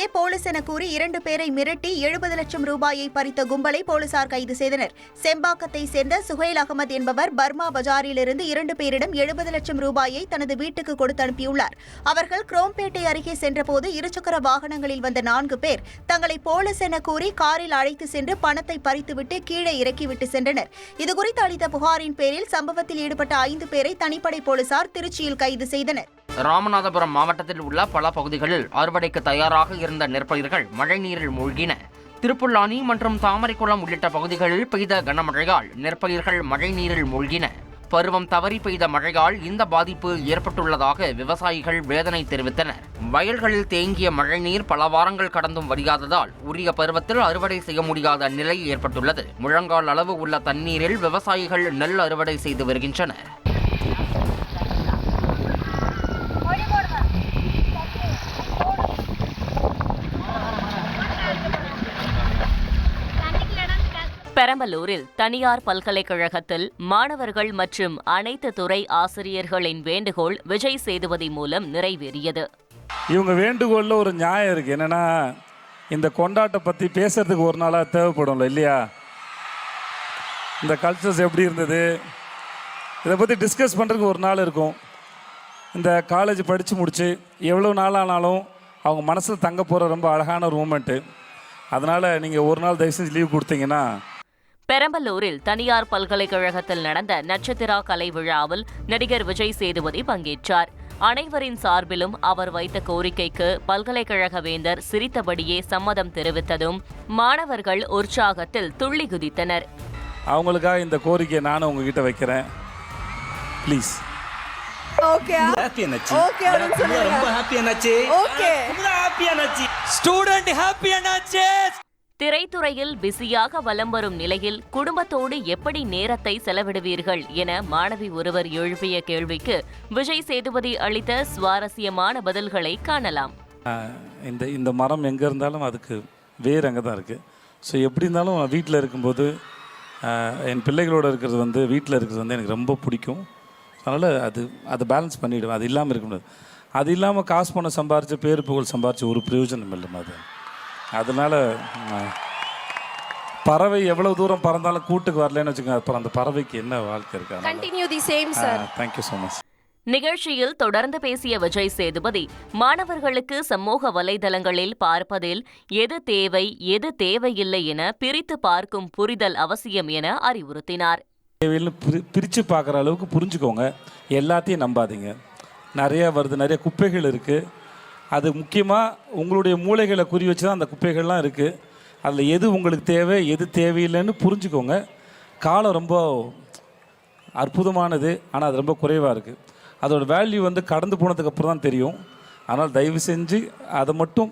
அருகே போலீஸ் என கூறி இரண்டு பேரை மிரட்டி எழுபது லட்சம் ரூபாயை பறித்த கும்பலை போலீசார் கைது செய்தனர். செம்பாக்கத்தை சேர்ந்த சுஹைல் அகமது என்பவர் பர்மா பஜாரிலிருந்து இரண்டு பேரிடம் எழுபது லட்சம் ரூபாயை தனது வீட்டுக்கு கொடுத்து அனுப்பியுள்ளார். அவர்கள் குரோம்பேட்டை அருகே சென்றபோது இருசக்கர வாகனங்களில் வந்த நான்கு பேர் தங்களை போலீஸ் என கூறி காரில் அழைத்து சென்று பணத்தை பறித்துவிட்டு கீழே இறக்கிவிட்டு சென்றனர். இதுகுறித்து அளித்த புகாரின் பேரில் சம்பவத்தில் ஈடுபட்ட ஐந்து பேரை தனிப்படை போலீசார் திருச்சியில் கைது செய்தனர். ராமநாதபுரம் மாவட்டத்தில் உள்ள பல பகுதிகளில் அறுவடைக்கு தயாராக இருந்த நெற்பயிர்கள் மழைநீரில் மூழ்கின. திருப்புல்லானி மற்றும் தாமரைக்குளம் உள்ளிட்ட பகுதிகளில் பெய்த கனமழையால் நெற்பயிர்கள் மழைநீரில் மூழ்கின. பருவம் தவறி பெய்த மழையால் இந்த பாதிப்பு ஏற்பட்டுள்ளதாக விவசாயிகள் வேதனை தெரிவித்தனர். வயல்களில் தேங்கிய மழைநீர் பல வாரங்கள் கடந்தும் வடியாததால் உரிய பருவத்தில் அறுவடை செய்ய முடியாத நிலை ஏற்பட்டுள்ளது. முழங்கால் அளவு உள்ள தண்ணீரில் விவசாயிகள் நெல் அறுவடை செய்து வருகின்றனர். பெரம்பலூரில் தனியார் பல்கலைக்கழகத்தில் மாணவர்கள் மற்றும் அனைத்து துறை ஆசிரியர்களின் வேண்டுகோள் விஜய் சேதுபதி மூலம் நிறைவேறியது. இவங்க வேண்டுகோளில் ஒரு நியாயம் இருக்குது என்னென்னா இந்த கொண்டாட்டை பற்றி பேசுறதுக்கு ஒரு நாளாக தேவைப்படும்ல இல்லையா? இந்த கல்ச்சர்ஸ் எப்படி இருந்தது? இதை பற்றி டிஸ்கஸ் பண்ணுறதுக்கு ஒரு நாள் இருக்கும். இந்த காலேஜ் படித்து முடிச்சு எவ்வளோ நாள் ஆனாலும் அவங்க மனசில் தங்க போகிற ரொம்ப அழகான ஒரு மூமெண்ட்டு அதனால் நீங்கள் ஒரு நாள் தயவு செஞ்சு லீவ் கொடுத்தீங்கன்னா பெரம்பலூரில் தனியார் பல்கலைக்கழகத்தில் நடந்த நட்சத்திரா கலை விழாவில் நடிகர் விஜய் சேதுபதி பங்கேற்றார். அனைவரின் சார்பிலும் அவர் வைத்த கோரிக்கைக்கு பல்கலைக்கழக வேந்தர் சிரித்தபடியே சம்மதம் தெரிவித்ததும் மாணவர்கள் உற்சாகத்தில் துள்ளி குதித்தனர். அவங்களுக்காக இந்த கோரிக்கையை நானும் உங்ககிட்ட வைக்கிறேன். ப்ளீஸ் ஓகே ஹாப்பி அண்ணாச்சி. ஓகே அப்படின்னு சொல்லுங்க. ரொம்ப ஹாப்பி அண்ணாச்சி. ஓகே ஹாப்பி அண்ணாச்சி. ஸ்டூடெண்ட் ஹாப்பி திரைத்துறையில் பிஸியாக வலம் வரும் நிலையில் குடும்பத்தோடு எப்படி நேரத்தை செலவிடுவீர்கள் என மாணவி ஒருவர் எழுப்பிய கேள்விக்கு விஜய் சேதுபதி அளித்த சுவாரஸ்யமான பதில்களை காணலாம். இந்த இந்த மரம் எங்கே இருந்தாலும் அதுக்கு வேர் அங்கே தான் இருக்குது ஸோ எப்படி இருந்தாலும் வீட்டில் இருக்கும்போது என் பிள்ளைகளோடு இருக்கிறது வந்து வீட்டில் இருக்கிறது வந்து எனக்கு ரொம்ப பிடிக்கும். அதனால் அது அதை பேலன்ஸ் பண்ணிவிடுவேன் அது இல்லாமல் இருக்க முடியாது. அது இல்லாமல் காசு பணம் சம்பாரித்து பேர் புகழ் சம்பாரித்து ஒரு பிரயோஜனம் இல்லைம்மா அது அதனால் பறவை எவ்வளோ தூரம் பறந்தாலும் கூட்டுக்கு வரலன்னு வச்சுக்கோங்க. அப்புறம் அந்த பறவைக்கு என்ன வாழ்க்கை இருக்கா? Continue the same sir thank you so much நிகழ்ச்சியில் தொடர்ந்து பேசிய விஜய் சேதுபதி மாணவர்களுக்கு சமூக வலைதளங்களில் பார்ப்பதில் எது தேவை எது தேவையில்லை என பிரித்து பார்க்கும் புரிதல் அவசியம் என அறிவுறுத்தினார். தேவையில்னு பிரி பிரித்து பார்க்குற அளவுக்கு புரிஞ்சுக்கோங்க. எல்லாத்தையும் நம்பாதீங்க. நிறைய வருது நிறைய குப்பைகள் இருக்குது அது முக்கியமாக உங்களுடைய மூளைகளை குறி வச்சு தான் அந்த குப்பைகள்லாம் இருக்குது அதில் எது உங்களுக்கு தேவை எது தேவையில்லைன்னு புரிஞ்சுக்கோங்க. காலம் ரொம்ப அற்புதமானது ஆனால் அது ரொம்ப குறைவாக இருக்குது அதோட வேல்யூ வந்து கடந்து போனதுக்கப்புறம் தான் தெரியும். அதனால் தயவு செஞ்சு அதை மட்டும்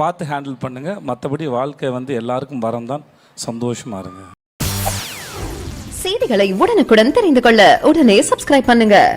பார்த்து ஹேண்டில் பண்ணுங்கள் மற்றபடி வாழ்க்கை வந்து எல்லாருக்கும் வரம் தான் சந்தோஷமாக இருங்க. செய்திகளை உடனுக்குடன் தெரிந்து கொள்ள உடனே சப்ஸ்கிரைப் பண்ணுங்கள்